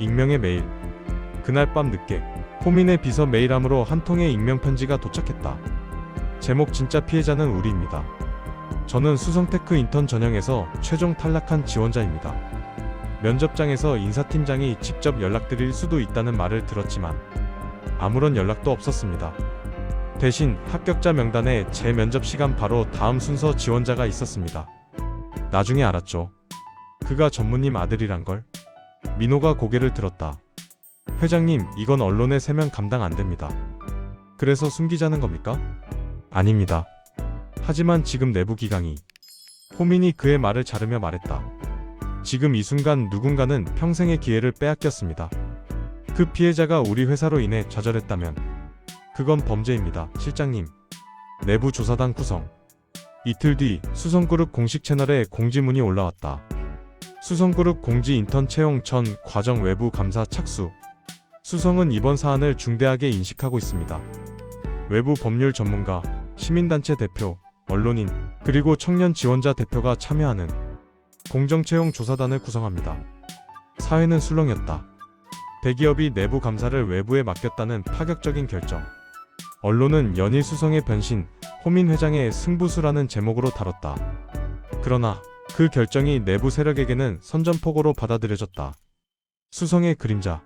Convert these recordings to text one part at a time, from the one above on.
익명의 메일. 그날 밤 늦게 호민의 비서 메일함으로 한 통의 익명 편지가 도착했다. 제목 진짜 피해자는 우리입니다. 저는 수성테크 인턴 전형에서 최종 탈락한 지원자입니다. 면접장에서 인사팀장이 직접 연락드릴 수도 있다는 말을 들었지만 아무런 연락도 없었습니다. 대신 합격자 명단에 제 면접 시간 바로 다음 순서 지원자가 있었습니다. 나중에 알았죠. 그가 전무님 아들이란 걸. 민호가 고개를 들었다. 회장님, 이건 언론의 세면 감당 안 됩니다. 그래서 숨기자는 겁니까? 아닙니다. 하지만 지금 내부 기강이 호민이 그의 말을 자르며 말했다. 지금 이 순간 누군가는 평생의 기회를 빼앗겼습니다. 그 피해자가 우리 회사로 인해 좌절했다면 그건 범죄입니다, 실장님. 내부 조사단 구성. 이틀 뒤 수성그룹 공식 채널에 공지문이 올라왔다. 수성그룹 공지 인턴 채용 전 과정 외부 감사 착수. 수성은 이번 사안을 중대하게 인식하고 있습니다. 외부 법률 전문가, 시민단체 대표, 언론인, 그리고 청년 지원자 대표가 참여하는 공정채용 조사단을 구성합니다. 사회는 술렁였다. 대기업이 내부 감사를 외부에 맡겼다는 파격적인 결정. 언론은 연일 수성의 변신, 호민 회장의 승부수라는 제목으로 다뤘다. 그러나 그 결정이 내부 세력에게는 선전포고로 받아들여졌다. 수성의 그림자.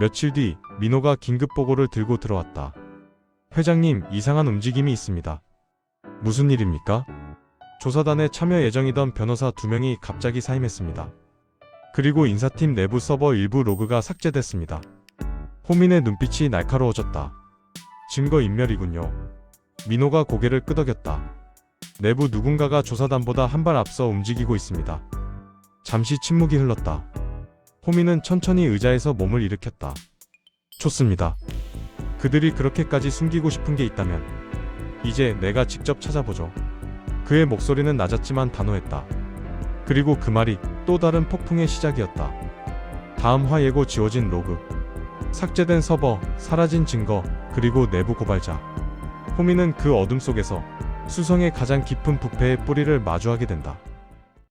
며칠 뒤 민호가 긴급 보고를 들고 들어왔다. 회장님, 이상한 움직임이 있습니다. 무슨 일입니까? 조사단에 참여 예정이던 변호사 두 명이 갑자기 사임했습니다. 그리고 인사팀 내부 서버 일부 로그가 삭제됐습니다. 호민의 눈빛이 날카로워졌다. 증거 인멸이군요. 민호가 고개를 끄덕였다. 내부 누군가가 조사단보다 한 발 앞서 움직이고 있습니다. 잠시 침묵이 흘렀다. 호민은 천천히 의자에서 몸을 일으켰다. 좋습니다. 그들이 그렇게까지 숨기고 싶은 게 있다면 이제 내가 직접 찾아보죠. 그의 목소리는 낮았지만 단호했다. 그리고 그 말이 또 다른 폭풍의 시작이었다. 다음 화 예고 지워진 로그, 삭제된 서버, 사라진 증거, 그리고 내부 고발자. 호민은 그 어둠 속에서 수성의 가장 깊은 부패의 뿌리를 마주하게 된다.